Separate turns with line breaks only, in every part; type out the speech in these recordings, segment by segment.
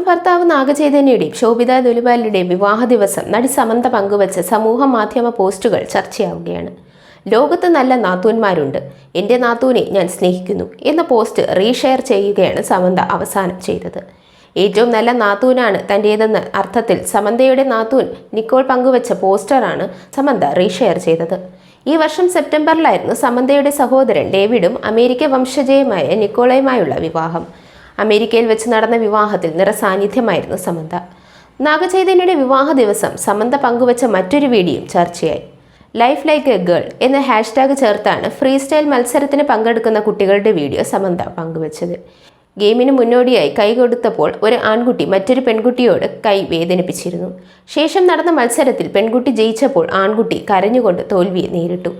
ഭർത്താവ് നാഗചൈതന്യയുടെയും ശോഭിത ദുലിബാലിയുടെയും വിവാഹ ദിവസം നടി സമന്ത പങ്കുവച്ച സമൂഹ മാധ്യമ പോസ്റ്റുകൾ ചർച്ചയാവുകയാണ്. ലോകത്ത് നല്ല നാത്തൂന്മാരുണ്ട്. എന്റെ നാത്തൂനെ ഞാൻ സ്നേഹിക്കുന്നു എന്ന പോസ്റ്റ് റീഷെയർ ചെയ്യുകയാണ് സമന്ത അവസാനം ചെയ്തത്. ഏറ്റവും നല്ല നാത്തൂനാണ് തന്റേതെന്ന അർത്ഥത്തിൽ സമന്തയുടെ നാത്തൂൻ നിക്കോൾ പങ്കുവച്ച പോസ്റ്ററാണ് സമന്ത റീഷെയർ ചെയ്തത്. ഈ വർഷം സെപ്റ്റംബറിലായിരുന്നു സമന്തയുടെ സഹോദരൻ ഡേവിഡും അമേരിക്ക വംശജയുമായ നിക്കോളയുമായുള്ള വിവാഹം. അമേരിക്കയിൽ വെച്ച് നടന്ന വിവാഹത്തിൽ നിറസാന്നിധ്യമായിരുന്നു സമന്ത. നാഗചൈതന്യയുടെ വിവാഹ ദിവസം സമന്ത പങ്കുവച്ച മറ്റൊരു വീഡിയോയും ചർച്ചയായി. ലൈഫ് ലൈക്ക് എ ഗേൾ എന്ന ഹാഷ്ടാഗ് ചേർത്താണ് ഫ്രീ സ്റ്റൈൽ മത്സരത്തിന് പങ്കെടുക്കുന്ന കുട്ടികളുടെ വീഡിയോ സമന്ത പങ്കുവച്ചത്. ഗെയിമിന് മുന്നോടിയായി കൈ കൊടുത്തപ്പോൾ ഒരു ആൺകുട്ടി മറ്റൊരു പെൺകുട്ടിയോട് കൈ വേദനിപ്പിച്ചിരുന്നു. ശേഷം നടന്ന മത്സരത്തിൽ പെൺകുട്ടി ജയിച്ചപ്പോൾ ആൺകുട്ടി കരഞ്ഞുകൊണ്ട് തോൽവിയെ നേരിട്ടു.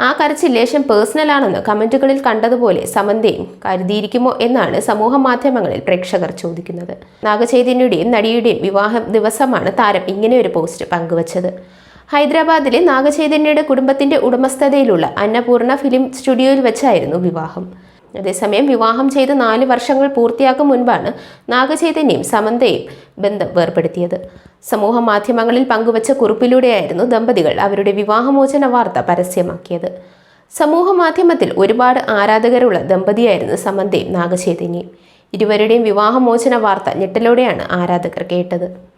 ആ കരച്ചിൽ ലേശം പേഴ്സണലാണെന്ന് കമന്റുകളിൽ കണ്ടതുപോലെ സമന്തയും കരുതിയിരിക്കുമോ എന്നാണ് സമൂഹ മാധ്യമങ്ങളിൽ പ്രേക്ഷകർ ചോദിക്കുന്നത്. നാഗചൈതന്യയുടെയും നടിയുടെയും വിവാഹ ദിവസമാണ് താരം ഇങ്ങനെ ഒരു പോസ്റ്റ് പങ്കുവച്ചത്. ഹൈദരാബാദിലെ നാഗചൈതന്യയുടെ കുടുംബത്തിന്റെ ഉടമസ്ഥതയിലുള്ള അന്നപൂർണ ഫിലിം സ്റ്റുഡിയോയിൽ വെച്ചായിരുന്നു വിവാഹം. അതേസമയം വിവാഹം ചെയ്ത് നാല് വർഷങ്ങൾ പൂർത്തിയാക്കും മുൻപാണ് നാഗചൈതന്യയും സമന്തയും ബന്ധം വേർപ്പെടുത്തിയത്. സമൂഹ മാധ്യമങ്ങളിൽ പങ്കുവച്ച കുറിപ്പിലൂടെയായിരുന്നു ദമ്പതികൾ അവരുടെ വിവാഹമോചന വാർത്ത പരസ്യമാക്കിയത്. സമൂഹ മാധ്യമത്തിൽ ഒരുപാട് ആരാധകരുള്ള ദമ്പതിയായിരുന്നു സമന്തയും നാഗചൈതന്യയും. ഇരുവരുടെയും വിവാഹമോചന വാർത്ത ഞെട്ടലോടെയാണ് ആരാധകർ കേട്ടത്.